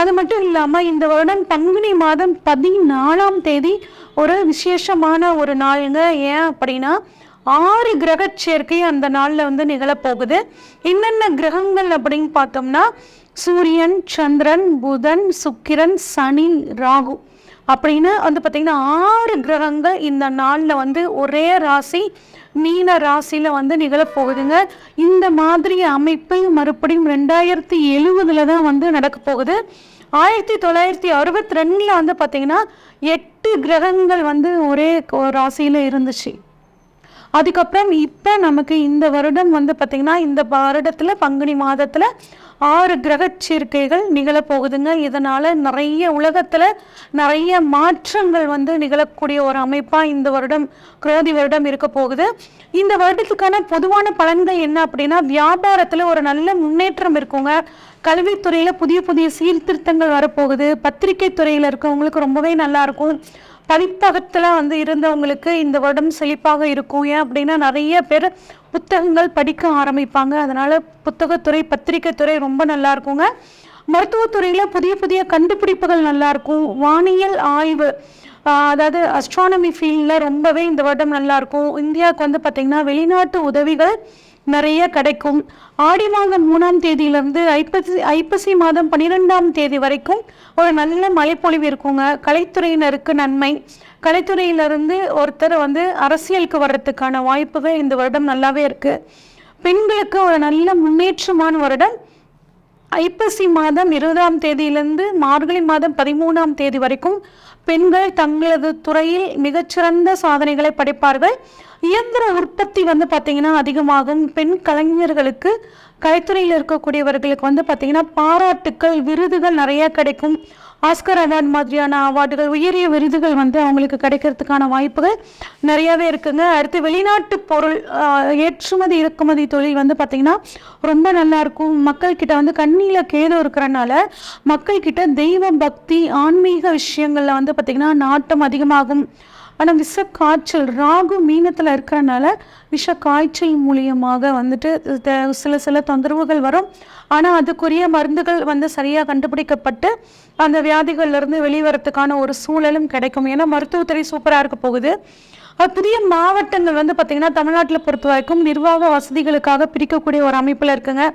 அது மட்டும் இல்லாமல் இந்த வருடம் பங்குனி மாதம் பதினாலாம் தேதி ஒரு விசேஷமான ஒரு நாளுங்க. ஏன் அப்படின்னா ஆறு கிரக சேர்க்கை அந்த நாளில் வந்து நிகழப்போகுது. என்னென்ன கிரகங்கள் அப்படின்னு பார்த்தோம்னா சூரியன் சந்திரன் புதன் சுக்கிரன் சனி ராகு அப்படின்னு வந்து பார்த்திங்கன்னா ஆறு கிரகங்கள் இந்த நாளில் வந்து ஒரே ராசி மீன ராசியில் வந்து நிகழப்போகுதுங்க. இந்த மாதிரி அமைப்பு மறுபடியும் ரெண்டாயிரத்தி எழுவதில் தான் வந்து நடக்க போகுது. ஆயிரத்தி தொள்ளாயிரத்தி அறுபத்தி ரெண்டில் வந்து பார்த்திங்கன்னா எட்டு கிரகங்கள் வந்து ஒரே ராசியில் இருந்துச்சு. அதுக்கப்புறம் இப்போ நமக்கு இந்த வருடம் வந்து பார்த்திங்கன்னா இந்த வருடத்தில் பங்குனி மாதத்தில் ஆறு கிரக சேர்க்கைகள் நிகழப்போகுதுங்க. இதனால் நிறைய உலகத்தில் நிறைய மாற்றங்கள் வந்து நிகழக்கூடிய ஒரு அமைப்பாக இந்த வருடம் குரோதி வருடம் இருக்க போகுது. இந்த வருடத்துக்கான பொதுவான பலன்கள் என்ன அப்படின்னா வியாபாரத்தில் ஒரு நல்ல முன்னேற்றம் இருக்குங்க. கல்வித்துறையில் புதிய புதிய சீர்திருத்தங்கள் வரப்போகுது. பத்திரிகை துறையில் இருக்கவங்களுக்கு ரொம்பவே நல்லாயிருக்கும் இருக்கும் வந்து இருந்தவங்களுக்கு இந்த வருடம் செழிப்பாக இருக்கும். ஏன் அப்படின்னா நிறைய பேர் புத்தகங்கள் படிக்க ஆரம்பிப்பாங்க. அதனால் புத்தகத்துறை பத்திரிக்கைத்துறை ரொம்ப நல்லா இருக்குங்க. மருத்துவத்துறையில் புதிய புதிய கண்டுபிடிப்புகள் நல்லாயிருக்கும் வானியல் ஆய்வு அதாவது அஸ்ட்ரானமி ஃபீல்டில் ரொம்பவே இந்த வருடம் நல்லாயிருக்கும் இந்தியாவுக்கு வந்து பார்த்திங்கன்னா வெளிநாட்டு உதவிகள் நிறைய கிடைக்கும். ஆடி மாதம் மூணாம் தேதியிலேருந்து ஐப்பசி ஐப்பசி மாதம் பன்னிரெண்டாம் தேதி வரைக்கும் ஒரு நல்ல மழைப்பொழிவு இருக்குங்க. கலைத்துறையினருக்கு நன்மை. கலைத்துறையிலிருந்து ஒருத்தர் வந்து அரசியலுக்கு வர்றதுக்கான வாய்ப்புகள் இந்த வருடம் நல்லாவே இருக்குது பெண்களுக்கு ஒரு நல்ல முன்னேற்றமான வருடம். ஐப்பசி மாதம் இருபதாம் தேதியிலிருந்து மார்கழி மாதம் பதிமூணாம் தேதி வரைக்கும் பெண்கள் தங்களது துறையில் மிகச்சிறந்த சாதனைகளை படைப்பார்கள். இயந்திர உற்பத்தி வந்து பார்த்திங்கன்னா அதிகமாகும். பெண் கலைஞர்களுக்கு கலைத்துறையில் இருக்கக்கூடியவர்களுக்கு வந்து பார்த்திங்கன்னா பாராட்டுக்கள் விருதுகள் நிறைய கிடைக்கும். ஆஸ்கர் அவார்ட் மாதிரியான அவார்டுகள் உயரிய விருதுகள் வந்து அவங்களுக்கு கிடைக்கிறதுக்கான வாய்ப்புகள் நிறையாவே இருக்குங்க. அடுத்து வெளிநாட்டு பொருள் ஏற்றுமதி இறக்குமதி தொழில் வந்து பார்த்திங்கன்னா ரொம்ப நல்லாயிருக்கும் மக்கள்கிட்ட வந்து கண்ணியில் கேது இருக்கிறனால மக்கள்கிட்ட தெய்வ பக்தி ஆன்மீக விஷயங்களில் வந்து பார்த்திங்கன்னா நாட்டம் அதிகமாகும். ஆனால் விஷ காய்ச்சல் ராகு மீனத்தில் இருக்கிறனால விஷ காய்ச்சல் மூலியமாக வந்துட்டு த- சில சில தொந்தரவுகள் வரும். ஆனால் அதுக்குரிய மருந்துகள் வந்து சரியாக கண்டுபிடிக்கப்பட்டு அந்த வியாதிகள்லேருந்து வெளிவரத்துக்கான ஒரு சூழலும் கிடைக்கும். ஏன்னா மருத்துவத்துறை சூப்பராக இருக்க போகுது. புதிய மாவட்டங்கள் வந்து பார்த்திங்கன்னா தமிழ்நாட்டில் பொறுத்த வரைக்கும் நிர்வாக வசதிகளுக்காக பிரிக்கக்கூடிய ஒரு அமைப்பில் இருக்குங்க.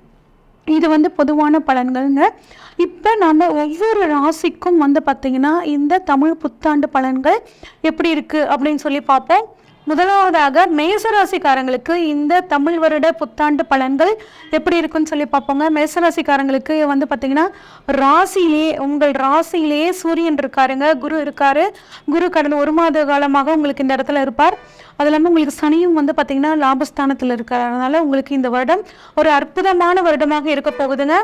இது வந்து பொதுவான பலன்கள்ங்க. இப்போ நம்ம ஒவ்வொரு ராசிக்கும் வந்து பார்த்திங்கன்னா இந்த தமிழ் புத்தாண்டு பலன்கள் எப்படி இருக்குது அப்படின்னு சொல்லி பார்ப்போம். முதலாவதாக மேசராசிக்காரங்களுக்கு இந்த தமிழ் வருட புத்தாண்டு பலன்கள் எப்படி இருக்குன்னு சொல்லி பார்ப்போங்க. மேசராசிக்காரங்களுக்கு வந்து பார்த்தீங்கன்னா ராசியிலே உங்கள் ராசியிலேயே சூரியன் இருக்காருங்க குரு இருக்காரு. குரு கடந்த ஒரு மாத காலமாக உங்களுக்கு இந்த இடத்துல இருப்பார். அது இல்லாமல் உங்களுக்கு சனியும் வந்து பார்த்தீங்கன்னா லாபஸ்தானத்தில் இருக்கார். அதனால் உங்களுக்கு இந்த வருடம் ஒரு அற்புதமான வருடமாக இருக்க போகுதுங்க.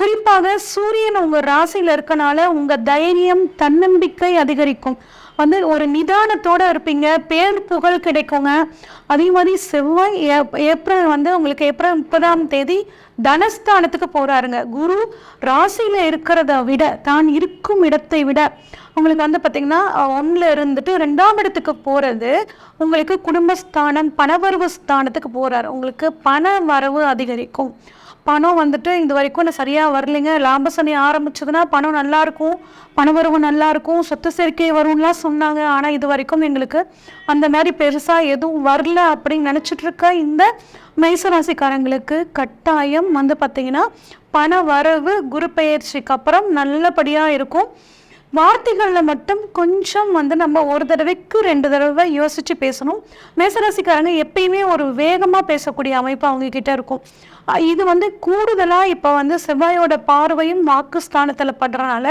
குறிப்பாக சூரியன் உங்கள் ராசியில் இருக்கனால உங்கள் தைரியம் தன்னம்பிக்கை அதிகரிக்கும். வந்து ஒரு நிதானத்தோட இருப்பீங்க. பேர் புகழ் கிடைக்குங்க. அதே மாதிரி செவ்வாய் ஏப்- ஏப்ரல் வந்து உங்களுக்கு ஏப்ரல் முப்பதாம் தேதி தனஸ்தானத்துக்கு போகிறாருங்க குரு ராசியில் இருக்கிறத விட தான் இருக்கும் இடத்தை விட உங்களுக்கு வந்து பார்த்திங்கன்னா ஒன்றில் இருந்துட்டு ரெண்டாம் இடத்துக்கு போகிறது உங்களுக்கு குடும்பஸ்தானம் பணவரவு ஸ்தானத்துக்கு போகிறாரு உங்களுக்கு பண வரவு அதிகரிக்கும். பணம் வந்துட்டு இது வரைக்கும் நான் சரியாக வரலைங்க. லாப சனி ஆரம்பிச்சதுன்னா பணம் நல்லாயிருக்கும் பண வரவு நல்லாயிருக்கும் சொத்து சேர்க்கை வரும்லாம் சொன்னாங்க. ஆனால் இது வரைக்கும் எங்களுக்கு அந்த மாதிரி பெருசாக எதுவும் வரல அப்படின்னு நினச்சிட்ருக்க இந்த மேசராசிக்காரங்களுக்கு கட்டாயம் வந்து பார்த்திங்கன்னா பண வரவு குரு பயிற்சிக்கு அப்புறம் நல்லபடியாக இருக்கும். வார்த்தைகளில் மட்டும் கொஞ்சம் வந்து நம்ம ஒரு தடவைக்கு ரெண்டு தடவை யோசித்து பேசணும். மேசராசிக்காரங்க எப்பயுமே ஒரு வேகமாக பேசக்கூடிய அமைப்பு அவங்கக்கிட்ட இருக்கும். இது வந்து கூடுதலாக இப்போ வந்து செவ்வாயோட பார்வையும் வாக்கு ஸ்தானத்தில் படுறனால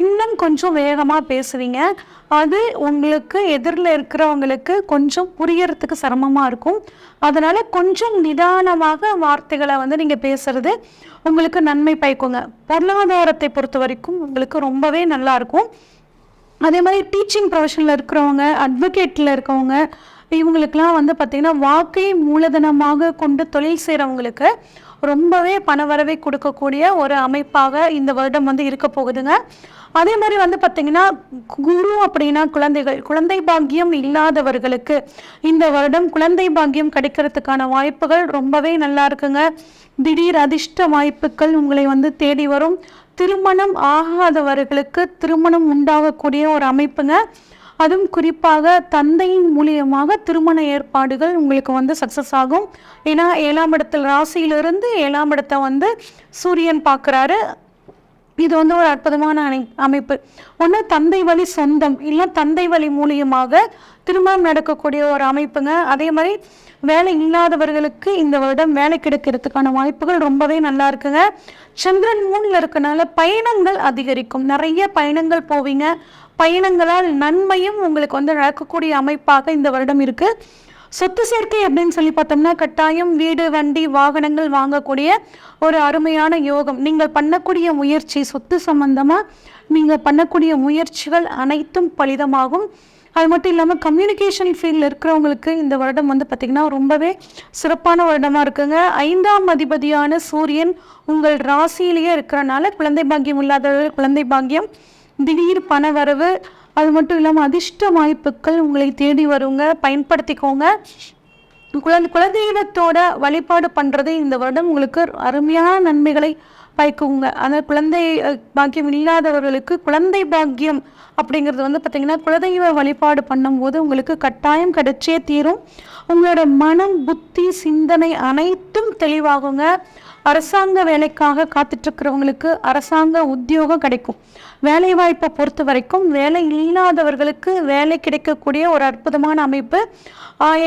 இன்னும் கொஞ்சம் வேகமாக பேசுவீங்க அது உங்களுக்கு எதிரில் இருக்கிறவங்களுக்கு கொஞ்சம் புரியறதுக்கு சிரமமாக இருக்கும். அதனால் கொஞ்சம் நிதானமாக வார்த்தைகளை வந்து நீங்கள் பேசுறது உங்களுக்கு நன்மை பயக்குங்க. பொருளாதாரத்தை பொறுத்த வரைக்கும் உங்களுக்கு ரொம்பவே நல்லா இருக்கும். அதே மாதிரி டீச்சிங் ப்ரொஃபஷனில் இருக்கிறவங்க அட்வொகேட்டில் இருக்கவங்க இவங்களுக்கெல்லாம் வந்து பார்த்திங்கன்னா வாக்கை மூலதனமாக கொண்டு தொழில் செய்கிறவங்களுக்கு ரொம்பவே பணவரவை கொடுக்கக்கூடிய ஒரு அமைப்பாக இந்த வருடம் வந்து இருக்க போகுதுங்க. அதே மாதிரி வந்து பார்த்திங்கன்னா குரு அப்படின்னா குழந்தைகள் குழந்தை பாக்கியம் இல்லாதவர்களுக்கு இந்த வருடம் குழந்தை பாக்கியம் கிடைக்கிறதுக்கான வாய்ப்புகள் ரொம்பவே நல்லா இருக்குங்க. திடீர் அதிர்ஷ்ட வாய்ப்புகள் உங்களை வந்து தேடி வரும். திருமணம் ஆகாதவர்களுக்கு திருமணம் உண்டாகக்கூடிய ஒரு அமைப்புங்க. அதுவும் குறிப்பாக தந்தையின் மூலியமாக திருமண ஏற்பாடுகள் உங்களுக்கு வந்து சக்ஸஸ் ஆகும். ஏன்னா ஏழாம் இடத்தில் ராசியிலிருந்து ஏழாம் இடத்தை வந்து சூரியன் பார்க்குறாரு. இது வந்து ஒரு அற்புதமான அணை அமைப்பு. ஒன்று தந்தை வழி சொந்தம் இல்லை தந்தை வழி மூலியமாக திருமணம் நடக்கக்கூடிய ஒரு அமைப்புங்க. அதே மாதிரி வேலை இல்லாதவர்களுக்கு இந்த வருடம் வேலை கிடைக்கிறதுக்கான வாய்ப்புகள் ரொம்பவே நல்லா இருக்குங்க. சந்திரன் மூணில் இருக்கனால பயணங்கள் அதிகரிக்கும். நிறைய பயணங்கள் போவீங்க. பயணங்களால் நன்மையும் உங்களுக்கு வந்து நடக்கக்கூடிய அமைப்பாக இந்த வருடம் இருக்குது சொத்து சேர்க்கை அப்படின்னு சொல்லி பார்த்தோம்னா கட்டாயம் வீடு வண்டி வாகனங்கள் வாங்கக்கூடிய ஒரு அருமையான யோகம். நீங்கள் பண்ணக்கூடிய முயற்சி சொத்து சம்பந்தமாக நீங்கள் பண்ணக்கூடிய முயற்சிகள் அனைத்தும் பலிதமாகும். அது மட்டும் இல்லாமல் கம்யூனிகேஷன் ஃபீல்டில் இருக்கிறவங்களுக்கு இந்த வருடம் வந்து பார்த்திங்கன்னா ரொம்பவே சிறப்பான வருடமாக இருக்குங்க. ஐந்தாம் அதிபதியான சூரியன் உங்கள் ராசியிலேயே இருக்கிறனால குழந்தை பாக்கியம் இல்லாதவர்கள் குழந்தை பாக்கியம் திடீர் பண வரவு அது மட்டும் இல்லாமல் அதிர்ஷ்ட வாய்ப்புகள் உங்களை தேடி வருங்க. பயன்படுத்திக்கோங்க. குழந்தை குலதெய்வத்தோட வழிபாடு பண்ணுறது இந்த வருடம் உங்களுக்கு அருமையான நன்மைகளை பயக்குங்க. ஆனால் குழந்தை பாக்கியம் இல்லாதவர்களுக்கு குழந்தை பாக்கியம் அப்படிங்கிறது வந்து பார்த்திங்கன்னா குலதெய்வ வழிபாடு பண்ணும்போது உங்களுக்கு கட்டாயம் கிடைச்சே தீரும். உங்களோட மனம் புத்தி சிந்தனை அனைத்தும் தெளிவாகுங்க. அரசாங்க வேலைக்காக காத்துட்ருக்கிறவங்களுக்கு அரசாங்க உத்தியோகம் கிடைக்கும். வேலைவாய்ப்பை பொறுத்த வரைக்கும் வேலை இல்லாதவர்களுக்கு வேலை கிடைக்கக்கூடிய ஒரு அற்புதமான அமைப்பு.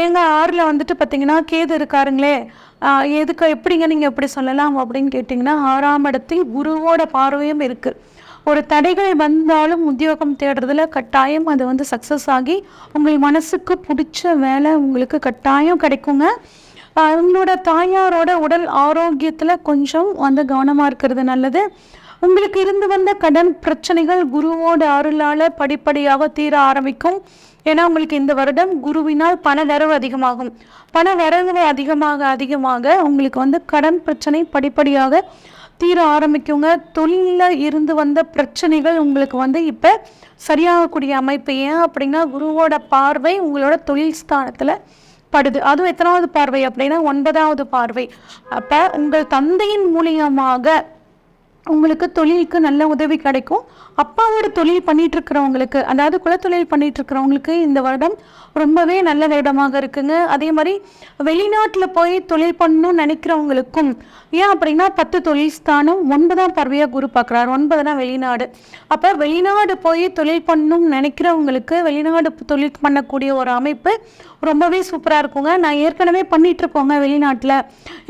எங்கள் ஆறில் வந்துட்டு பார்த்தீங்கன்னா கேது இருக்காருங்களே. எதுக்கு எப்படிங்க நீங்கள் எப்படி சொல்லலாம் அப்படின்னு கேட்டிங்கன்னா ஆறாம் இடத்தில் குருவோட பார்வையும் இருக்குது ஒரு தடைகள் வந்தாலும் உத்தியோகம் தேடுறதுல கட்டாயம் அது வந்து சக்ஸஸ் ஆகி உங்கள் மனசுக்கு பிடிச்ச வேலை உங்களுக்கு கட்டாயம் கிடைக்குங்க. உங்களோட தாயாரோட உடல் ஆரோக்கியத்தில் கொஞ்சம் வந்து கவனமாக இருக்கிறது நல்லது. உங்களுக்கு இருந்து வந்த கடன் பிரச்சனைகள் குருவோட அருளால் படிப்படியாக தீர ஆரம்பிக்கும். ஏன்னா உங்களுக்கு இந்த வருடம் குருவினால் பண வரவு அதிகமாகும். பண வரவு அதிகமாக அதிகமாக உங்களுக்கு வந்து கடன் பிரச்சனை படிப்படியாக தீர ஆரம்பிக்குங்க. தொழிலில் இருந்து வந்த பிரச்சனைகள் உங்களுக்கு வந்து இப்போ சரியாகக்கூடிய அமைப்பு. ஏன் அப்படின்னா குருவோட பார்வை உங்களோட தொழில் ஸ்தானத்தில் படுது அதுவும் எத்தனாவது பார்வை அப்படின்னா ஒன்பதாவது பார்வை. அப்போ உங்கள் தந்தையின் மூலியமாக உங்களுக்கு தொழிலுக்கு நல்ல உதவி கிடைக்கும். அப்பாவோட தொழில் பண்ணிட்டு இருக்கிறவங்களுக்கு அதாவது குலத்தொழில் பண்ணிட்டு இருக்கிறவங்களுக்கு இந்த வருடம் ரொம்பவே நல்ல வருடமாக இருக்குங்க. அதே மாதிரி வெளிநாட்டில் போய் தொழில் பண்ணணும்னு நினைக்கிறவங்களுக்கும் ஏன் அப்படின்னா பத்து தொழில் ஸ்தானம் ஒன்பதாம் பறவையாக குரு பார்க்குறாரு. ஒன்பதுனா வெளிநாடு. அப்போ வெளிநாடு போய் தொழில் பண்ணணும்னு நினைக்கிறவங்களுக்கு வெளிநாடு தொழில் பண்ணக்கூடிய ஒரு அமைப்பு ரொம்பவே சூப்பராக இருக்குங்க. நான் ஏற்கனவே பண்ணிட்டு இருக்கோங்க வெளிநாட்டில்.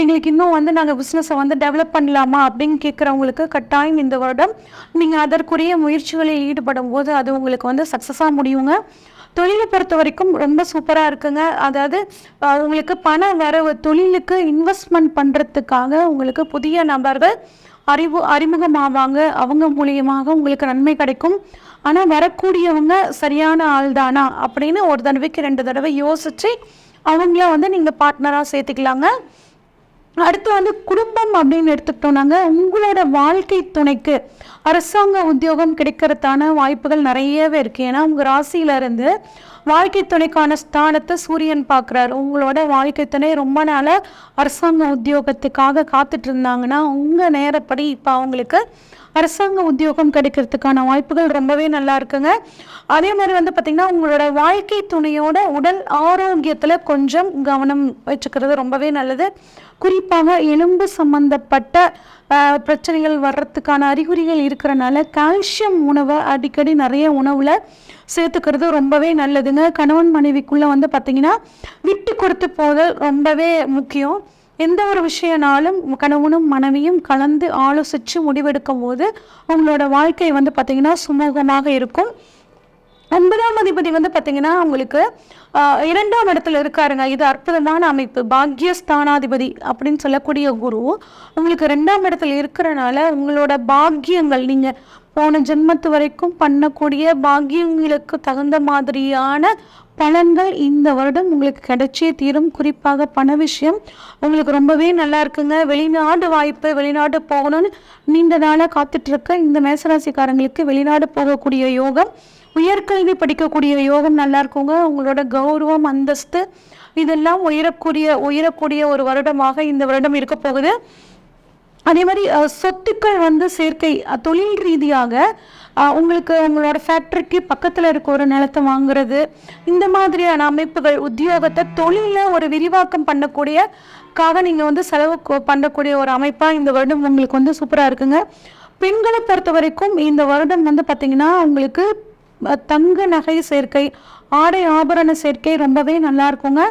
எங்களுக்கு இன்னும் வந்து நாங்கள் பிஸ்னஸை வந்து டெவலப் பண்ணலாமா அப்படின்னு கேட்குறவங்களுக்கு கட்டாயம் இந்த வருடம். நீங்கள் அதற்குரிய முயற்சிகளில் ஈடுபடும் போது அது உங்களுக்கு வந்து சக்ஸஸாக முடியுங்க. தொழிலை பொறுத்த வரைக்கும் ரொம்ப சூப்பராக இருக்குங்க. அதாவது உங்களுக்கு பண வரவு தொழிலுக்கு இன்வெஸ்ட்மெண்ட் பண்ணுறதுக்காக உங்களுக்கு புதிய நபர்கள் அறிவு அறிமுகமாவாங்க. அவங்க மூலியமாக உங்களுக்கு நன்மை கிடைக்கும். ஆனால் வரக்கூடியவங்க சரியான ஆள் தானா அப்படின்னு ஒரு தடவைக்கு ரெண்டு தடவை யோசித்து அவங்கள வந்து நீங்கள் பார்ட்னராக சேர்த்துக்கலாங்க. அடுத்து வந்து குடும்பம் அப்படின்னு எடுத்துக்கிட்டோம்னாங்க உங்களோட வாழ்க்கை துணைக்கு அரசாங்க உத்தியோகம் கிடைக்கிறதுக்கான வாய்ப்புகள் நிறையவே இருக்குது ஏன்னா உங்கள் ராசியிலேருந்து வாழ்க்கை துணைக்கான ஸ்தானத்தை சூரியன் பார்க்குறாரு. உங்களோட வாழ்க்கை துணை ரொம்ப நாளாக அரசாங்க உத்தியோகத்துக்காக காத்துட்டு இருந்தாங்கன்னா உங்கள் நேரப்படி இப்போ அவங்களுக்கு அரசாங்க உத்தியோகம் கிடைக்கிறதுக்கான வாய்ப்புகள் ரொம்பவே நல்லா இருக்குங்க. அதே மாதிரி வந்து பார்த்திங்கன்னா உங்களோட வாழ்க்கை துணையோட உடல் ஆரோக்கியத்தில் கொஞ்சம் கவனம் வச்சுக்கிறது ரொம்பவே நல்லது. குறிப்பாக எலும்பு சம்பந்தப்பட்ட பிரச்சனைகள் வர்றதுக்கான அறிகுறிகள் இருக்கிறனால கால்சியம் உணவை அடிக்கடி நிறைய உணவில் சேர்த்துக்கிறது ரொம்பவே நல்லதுங்க. கணவன் மனைவிக்குள்ளே வந்து பார்த்திங்கன்னா விட்டு கொடுத்து போதல் ரொம்பவே முக்கியம். எந்த ஒரு விஷயனாலும் கணவனும் மனைவியும் கலந்து ஆலோசித்து முடிவெடுக்கும் போது உங்களோட வாழ்க்கை வந்து பார்த்திங்கன்னா சுமூகமாக இருக்கும். ஒன்பதாம் அதிபதி வந்து பார்த்தீங்கன்னா உங்களுக்கு இரண்டாம் இடத்துல இருக்காருங்க. இது அற்புதமான அமைப்பு. பாக்யஸ்தானாதிபதி அப்படின்னு சொல்லக்கூடிய குரு உங்களுக்கு ரெண்டாம் இடத்துல இருக்கிறனால உங்களோட பாக்கியங்கள் நீங்கள் போன ஜென்மத்து வரைக்கும் பண்ணக்கூடிய பாக்கியங்களுக்கு தகுந்த மாதிரியான பலன்கள் இந்த வருடம் உங்களுக்கு கிடைச்சே தீரும். குறிப்பாக பண விஷயம் உங்களுக்கு ரொம்பவே நல்லா இருக்குங்க. வெளிநாடு வாய்ப்பு வெளிநாடு போகணும்னு நீண்ட நாளாக காத்துட்ருக்க இந்த மேசராசிக்காரங்களுக்கு வெளிநாடு போகக்கூடிய யோகம் உயர்கல்வி படிக்கக்கூடிய யோகம் நல்லா இருக்குங்க உங்களோட கௌரவம் அந்தஸ்து இதெல்லாம் உயரக்கூடிய உயரக்கூடிய ஒரு வருடமாக இந்த வருடம் இருக்க போகுது. அதே மாதிரி சொத்துக்கள் வந்து சேர்க்கை தொழில் ரீதியாக உங்களுக்கு உங்களோட ஃபேக்ட்ரிக்கு பக்கத்தில் இருக்க ஒரு நிலத்தை வாங்குறது இந்த மாதிரியான அமைப்புகள் உத்தியோகத்தை தொழிலில் ஒரு விரிவாக்கம் பண்ணக்கூடிய காக நீங்கள் வந்து செலவு கொ- பண்ணக்கூடிய ஒரு அமைப்பாக இந்த வருடம் உங்களுக்கு வந்து சூப்பராக இருக்குங்க. பெண்களை பொறுத்த வரைக்கும் இந்த வருடம் வந்து பார்த்திங்கன்னா உங்களுக்கு தங்க நகை சேர்க்கை ஆடை ஆபரண சேர்க்கை ரொம்பவே நல்லா இருக்குங்க.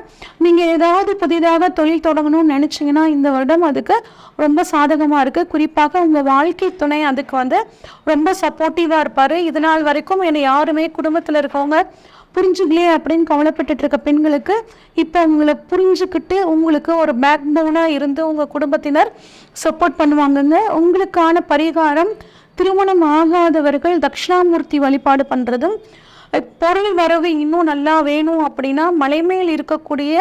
நீங்கள் ஏதாவது புதிதாக தொழில் தொடங்கணும்னு நினச்சிங்கன்னா இந்த வருடம் அதுக்கு ரொம்ப சாதகமாக இருக்குது குறிப்பாக உங்கள் வாழ்க்கை துணை அதுக்கு வந்து ரொம்ப சப்போர்ட்டிவாக இருப்பார். இது நாள் வரைக்கும் என்னை யாருமே குடும்பத்தில் இருக்கவங்க புரிஞ்சுக்கலையே அப்படின்னு கவலைப்பட்டுட்டு இருக்க பெண்களுக்கு இப்போ உங்களை புரிஞ்சுக்கிட்டு உங்களுக்கு ஒரு பேக் போனாக இருந்து உங்கள் குடும்பத்தினர் சப்போர்ட் பண்ணுவாங்கங்க. உங்களுக்கான பரிகாரம் திருமணம் ஆகாதவர்கள் தட்சிணாமூர்த்தி வழிபாடு பண்ணுறதும் பொருள் வரவு இன்னும் நல்லா வேணும் அப்படின்னா மலைமேல் இருக்கக்கூடிய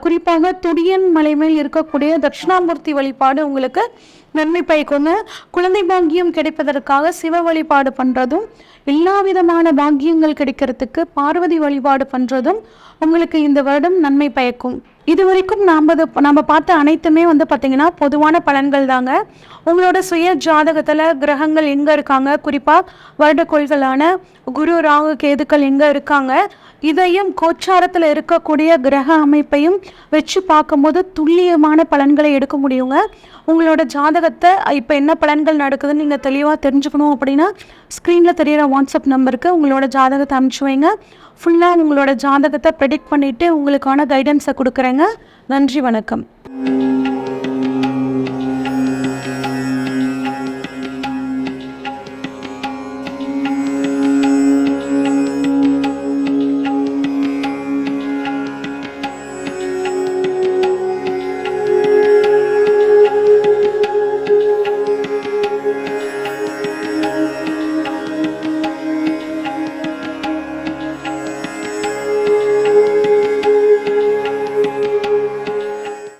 குறிப்பாக துடியன் மலைமேல் இருக்கக்கூடிய தட்சிணாமூர்த்தி வழிபாடு உங்களுக்கு நன்மை பயக்குங்க குழந்தை பாக்கியம் கிடைப்பதற்காக சிவ வழிபாடு பண்ணுறதும் எல்லா விதமான பாக்கியங்கள் கிடைக்கிறதுக்கு பார்வதி வழிபாடு பண்ணுறதும் உங்களுக்கு இந்த வருடம் நன்மை பயக்கும். இது வரைக்கும் நாம் நம்ம பார்த்த அனைத்துமே வந்து பார்த்திங்கன்னா பொதுவான பலன்கள் தாங்க. உங்களோட சுய ஜாதகத்தில் கிரகங்கள் எங்கே இருக்காங்க? குறிப்பாக வருடக்கோள்களான குரு ராகு கேதுக்கள் எங்கே இருக்காங்க? இதையும் கோச்சாரத்தில் இருக்கக்கூடிய கிரக அமைப்பையும் வச்சு பார்க்கும்போது துல்லியமான பலன்களை எடுக்க முடியுங்க. உங்களோட ஜாதகத்தை இப்போ என்ன பலன்கள் நடக்குதுன்னு நீங்கள் தெளிவாக தெரிஞ்சுக்கணும் அப்படின்னா ஸ்க்ரீனில் தெரியிற வாட்ஸ்அப் நம்பருக்கு உங்களோட ஜாதகத்தை அனுப்பிச்சு வைங்க. ஃபுல்லாக உங்களோட ஜாதகத்தை ப்ரெடிக்ட் பண்ணிவிட்டு உங்களுக்கான கைடன்ஸை கொடுக்குறேங்க. நன்றி வணக்கம்.